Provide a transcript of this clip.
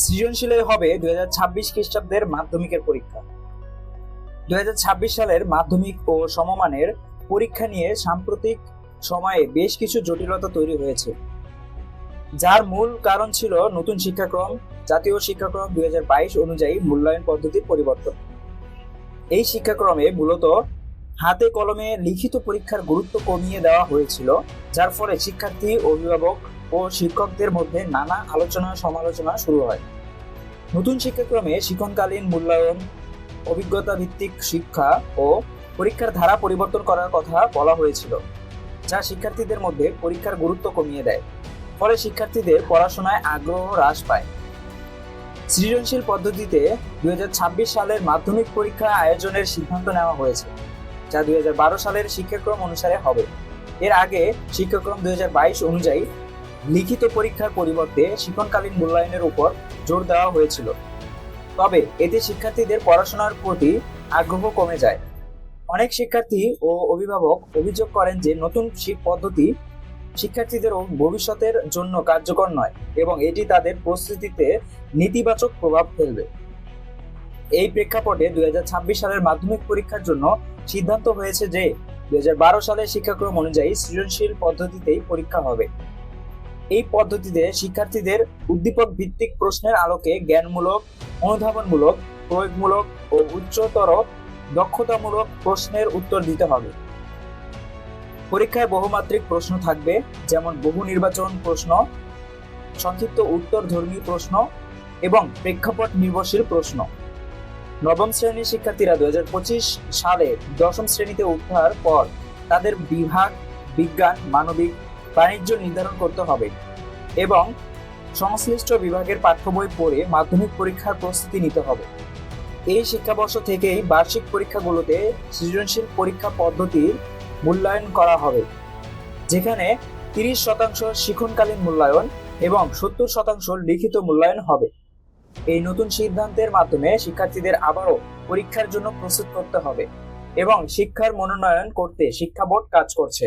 সৃজনশীলে হবে দুই হাজার ছাব্বিশ খ্রিস্টাব্দের মাধ্যমিকের পরীক্ষা। দুই হাজার ছাব্বিশ সালের মাধ্যমিক ও সমমানের পরীক্ষা নিয়ে সাম্প্রতিক সময়ে বেশ কিছু জটিলতা তৈরি হয়েছে। যার মূল কারণ ছিল নতুন শিক্ষাক্রম, জাতীয় শিক্ষাক্রম দুই হাজার বাইশ অনুযায়ী মূল্যায়ন পদ্ধতির পরিবর্তন। এই শিক্ষাক্রমে মূলত হাতে কলমে লিখিত পরীক্ষার গুরুত্ব কমিয়ে দেওয়া হয়েছিল, যার ফলে শিক্ষার্থী, অভিভাবক ও শিক্ষকদের মধ্যে নানা আলোচনা সমালোচনা শুরু হয়। নতুন শিক্ষাক্রমে শিক্ষণকালীন মূল্যায়ন, অভিজ্ঞতা ভিত্তিক শিক্ষা ও পরীক্ষার ধারা পরিবর্তন করার কথা বলা হয়েছিল, যা শিক্ষার্থীদের মধ্যে পরীক্ষার গুরুত্ব কমিয়ে দেয়। ফলে শিক্ষার্থীদের পড়াশোনায় আগ্রহ হ্রাস পায়। সৃজনশীল পদ্ধতিতে দুই হাজার ছাব্বিশ সালের মাধ্যমিক পরীক্ষা আয়োজনের সিদ্ধান্ত নেওয়া হয়েছে, যা দুই হাজার বারো সালের শিক্ষাক্রম অনুসারে হবে। এর আগে শিক্ষাক্রম দুই হাজার বাইশ অনুযায়ী লিখিত পরীক্ষার পরিবর্তে শিক্ষণকালীন মূল্যায়নের উপর জোর দেওয়া হয়েছিল। তবে এতে শিক্ষার্থীদের পড়াশোনার প্রতি আগ্রহ কমে যায়। অনেক শিক্ষার্থী ও অভিভাবক অভিযোগ করেন যে নতুন পদ্ধতি শিক্ষার্থীদের ভবিষ্যতের জন্য কার্যকর নয় এবং এটি তাদের প্রস্তুতিতে নেতিবাচক প্রভাব ফেলবে। এই প্রেক্ষাপটে দুই হাজার ছাব্বিশ সালের মাধ্যমিক পরীক্ষার জন্য সিদ্ধান্ত হয়েছে যে দুই হাজার বারো সালের শিক্ষাক্রম অনুযায়ী সৃজনশীল পদ্ধতিতেই পরীক্ষা হবে। এই পদ্ধতিতে শিক্ষার্থীদের উদ্দীপক ভিত্তিক প্রশ্নের আলোকে জ্ঞানমূলক, অনুধাবনমূলক, প্রয়োগমূলক ও উচ্চতর দক্ষতামূলক প্রশ্নের উত্তর দিতে হবে। পরীক্ষায় বহুমাত্রিক প্রশ্ন থাকবে, যেমন বহু নির্বাচন প্রশ্ন, সংক্ষিপ্ত উত্তরধর্মী প্রশ্ন এবং প্রেক্ষাপট নির্ভরশীল প্রশ্ন। নবম শ্রেণির শিক্ষার্থীরা দু হাজার পঁচিশ সালে দশম শ্রেণীতে উঠার পর তাদের বিভাগ, বিজ্ঞান, মানবিক বাণিজ্য নির্ধারণ করতে হবে এবং সংশ্লিষ্ট বিভাগের পাঠ্য বই পড়ে মাধ্যমিক পরীক্ষার প্রস্তুতি নিতে হবে। এই শিক্ষাবর্ষ থেকেই বার্ষিক পরীক্ষাগুলোতে সৃজনশীল পরীক্ষা পদ্ধতির মূল্যায়ন করা হবে, যেখানে তিরিশ শতাংশ শিক্ষণকালীন মূল্যায়ন এবং সত্তর শতাংশ লিখিত মূল্যায়ন হবে। এই নতুন সিদ্ধান্তের মাধ্যমে শিক্ষার্থীদের আবারও পরীক্ষার জন্য প্রস্তুত করতে হবে এবং শিক্ষার মনোনয়ন করতে শিক্ষা বোর্ড কাজ করছে।